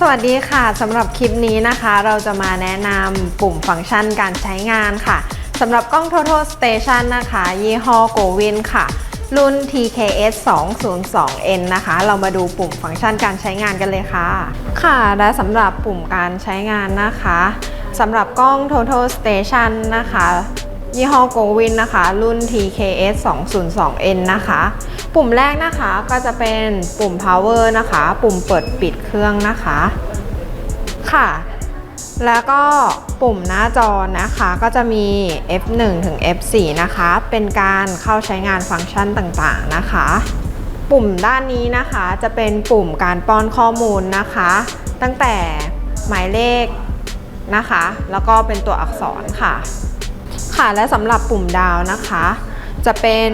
สวัสดีค่ะสำหรับคลิปนี้นะคะ เราจะมาแนะนำปุ่มฟังก์ชันการใช้งานค่ะสำหรับกล้อง Total Station นะคะ ยี่ห้อ Govin ค่ะ รุ่น TKS 202N นะคะ เรามาดูปุ่มฟังก์ชันการใช้งานกันเลยค่ะ ค่ะ และสำหรับปุ่มการใช้งานนะคะสำหรับกล้อง Total Station นะคะ ยี่ห้อ Govin นะคะ รุ่น TKS 202N นะคะ ปุ่มแรกนะคะก็จะเป็นปุ่ม power นะคะ ปุ่มเปิดปิดเครื่องนะคะ ค่ะ แล้วก็ปุ่มหน้าจอนะคะก็จะมี F1 ถึง F4 นะคะ เป็นการเข้าใช้งานฟังก์ชันต่างๆนะคะ ปุ่มด้านนี้นะคะจะเป็นปุ่มการป้อนข้อมูลนะคะ ตั้งแต่หมายเลขนะคะ แล้วก็เป็นตัวอักษรค่ะ ค่ะและสำหรับปุ่มดาวนะคะ จะเป็น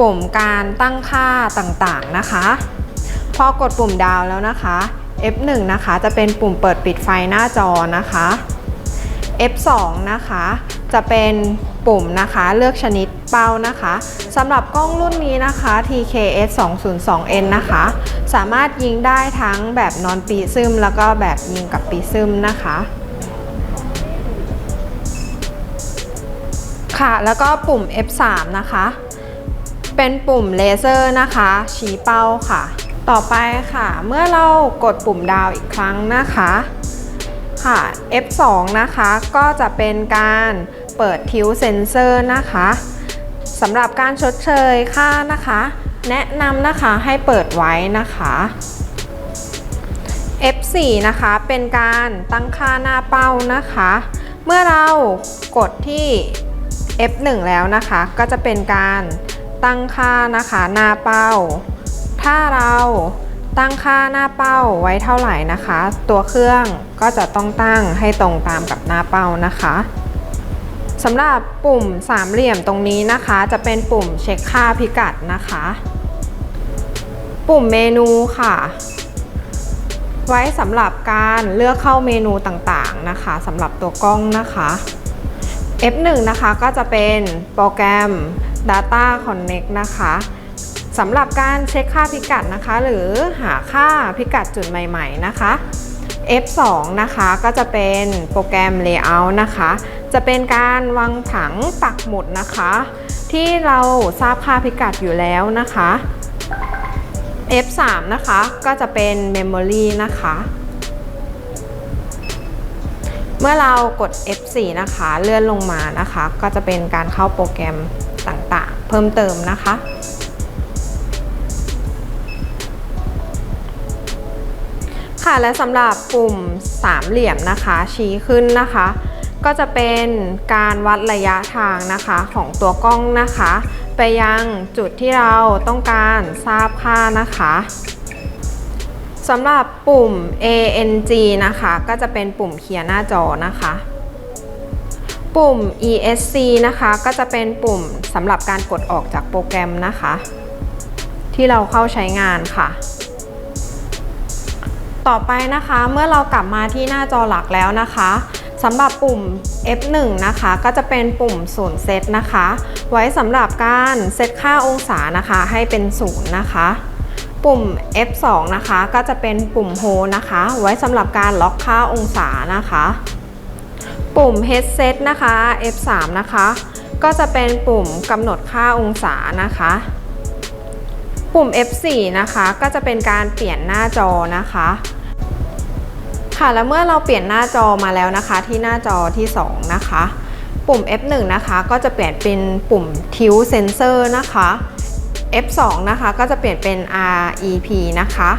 ปุ่มการตั้งค่าต่างๆนะคะ พอกดปุ่มดาวแล้วนะคะ F1 นะคะจะเป็นปุ่มเปิดปิดไฟหน้าจอนะคะ F2 นะคะจะเป็นปุ่มนะคะเลือกชนิดเป้านะคะสำหรับกล้องรุ่นนี้นะคะ TKS 202N นะคะ สามารถยิงได้ทั้งแบบนอนปีซึมแล้วก็แบบยิงกับปีซึมนะคะ ค่ะ แล้วก็ปุ่ม F3 นะคะ เป็นปุ่มเลเซอร์นะคะ ชี้เป้าค่ะ ต่อไปค่ะ เมื่อเรากดปุ่มดาวอีกครั้งนะคะค่ะ F2 นะคะก็จะเป็นการเปิดทิวเซนเซอร์นะคะสำหรับการชดเชยค่านะคะ แนะนำนะคะให้เปิดไว้นะคะ F4 นะคะเป็นการตั้งค่าหน้าเป้านะคะ เมื่อเรากดที่ F1 แล้วนะคะ ก็จะเป็นการตั้งค่านะคะหน้าเป้า ถ้าเราตั้งค่าหน้าเป้าไว้เท่าไหร่นะคะ ตัวเครื่องก็จะต้องตั้งให้ตรงตามกับหน้าเป้านะคะสำหรับปุ่มสามเหลี่ยมตรงนี้นะคะ จะเป็นปุ่มเช็คค่าพิกัดนะคะ ปุ่มเมนูค่ะ ไว้สำหรับการเลือกเข้าเมนูต่างๆนะคะสำหรับตัวกล้องนะคะ F1 นะคะก็จะเป็นโปรแกรม Data Connect นะคะสำหรับการเช็คค่าพิกัดนะคะ หรือหาค่าพิกัดจุดใหม่ ๆนะคะ F2 นะคะก็จะเป็นโปรแกรม Layout นะคะ จะเป็นการวางผังปักหมุดนะคะ ที่เราทราบค่าพิกัดอยู่แล้วนะคะ F3 นะคะก็จะเป็น Memory นะคะ เมื่อเรากด F4 นะคะ เลื่อนลงมานะคะ ก็จะเป็นการเข้าโปรแกรมต่างๆ เพิ่มเติมนะคะ ค่ะและสำหรับปุ่มสามเหลี่ยมนะคะ ชี้ขึ้นนะคะ ก็จะเป็นการวัดระยะทางนะคะของตัวกล้องนะคะ ไปยังจุดที่เราต้องการทราบค่านะคะ สำหรับปุ่ม ANG นะคะ ก็จะเป็นปุ่มเคลียร์หน้าจอนะคะ ปุ่ม ESC นะคะ ก็จะเป็นปุ่มสำหรับการกดออกจากโปรแกรมนะคะ ที่เราเข้าใช้งานค่ะ ต่อไปนะคะเมื่อเรากลับมาที่หน้าจอหลักแล้วนะคะสำหรับปุ่ม F1 นะคะ ก็จะเป็นปุ่มศูนย์เซตนะคะ ไว้สำหรับการเซตค่าองศานะคะ ให้เป็นศูนย์นะคะ ปุ่ม F2 นะคะก็จะเป็นปุ่มโฮนะคะ ไว้สำหรับการล็อกค่าองศานะคะ ปุ่ม Headset นะคะ F3 นะคะ ก็จะเป็นปุ่มกำหนดค่าองศานะคะ ปุ่ม F4 นะคะก็จะเป็นการเปลี่ยนหน้าจอนะคะค่ะแล้วเมื่อเราเปลี่ยนหน้าจอมาแล้วนะคะ ที่หน้าจอที่ 2 นะคะ ปุ่ม F1 นะคะ ก็จะเปลี่ยนเป็นปุ่ม Tilt Sensor นะคะ F2 นะคะก็จะเปลี่ยนเป็น REP นะคะ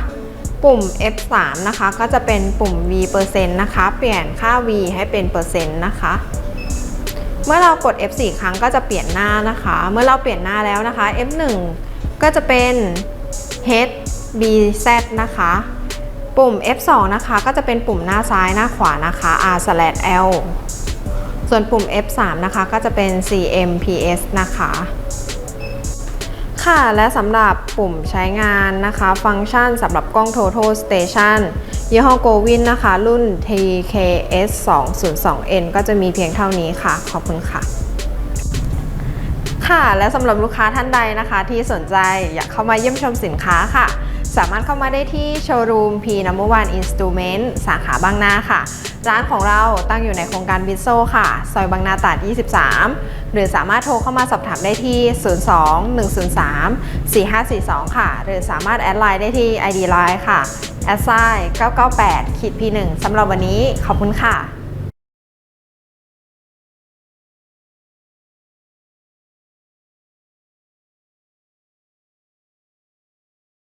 ปุ่ม F3 นะคะก็จะเป็นปุ่ม V เปอร์เซ็นต์นะคะ เปลี่ยนค่า V ให้เป็นเปอร์เซ็นต์นะคะ เมื่อเรากด F4 ครั้งก็จะเปลี่ยนหน้านะคะ เมื่อเราเปลี่ยนหน้าแล้วนะคะ F1 ก็จะเป็น H B Z นะคะ ปุ่ม F2 นะคะก็จะเป็นปุ่มหน้าซ้ายหน้าขวานะคะ R L ส่วนปุ่ม F3 นะคะก็จะเป็น CM PS นะคะ ค่ะ และสำหรับปุ่มใช้งานนะคะ ฟังก์ชันสำหรับกล้อง Total Station ยี่ห้อ Govin นะคะ รุ่น TKS 202N ก็จะมีเพียงเท่านี้ค่ะ ขอบคุณค่ะ ค่ะ และสำหรับลูกค้าท่านใดนะคะ ที่สนใจอยากเข้ามาเยี่ยมชมสินค้าค่ะ สามารถเข้ามาได้ที่โชว์รูม P Number One Instrument สาขาบางนาค่ะ ร้านของเราตั้งอยู่ในโครงการบิโซค่ะ ซอยบางนาตราด 23 หรือสามารถโทรเข้ามาสอบถามได้ที่ 02 103 4542 ค่ะ หรือสามารถแอดไลน์ได้ที่ ID Line ค่ะแอดไซน์998ขีด P1 สำหรับวันนี้ขอบคุณค่ะ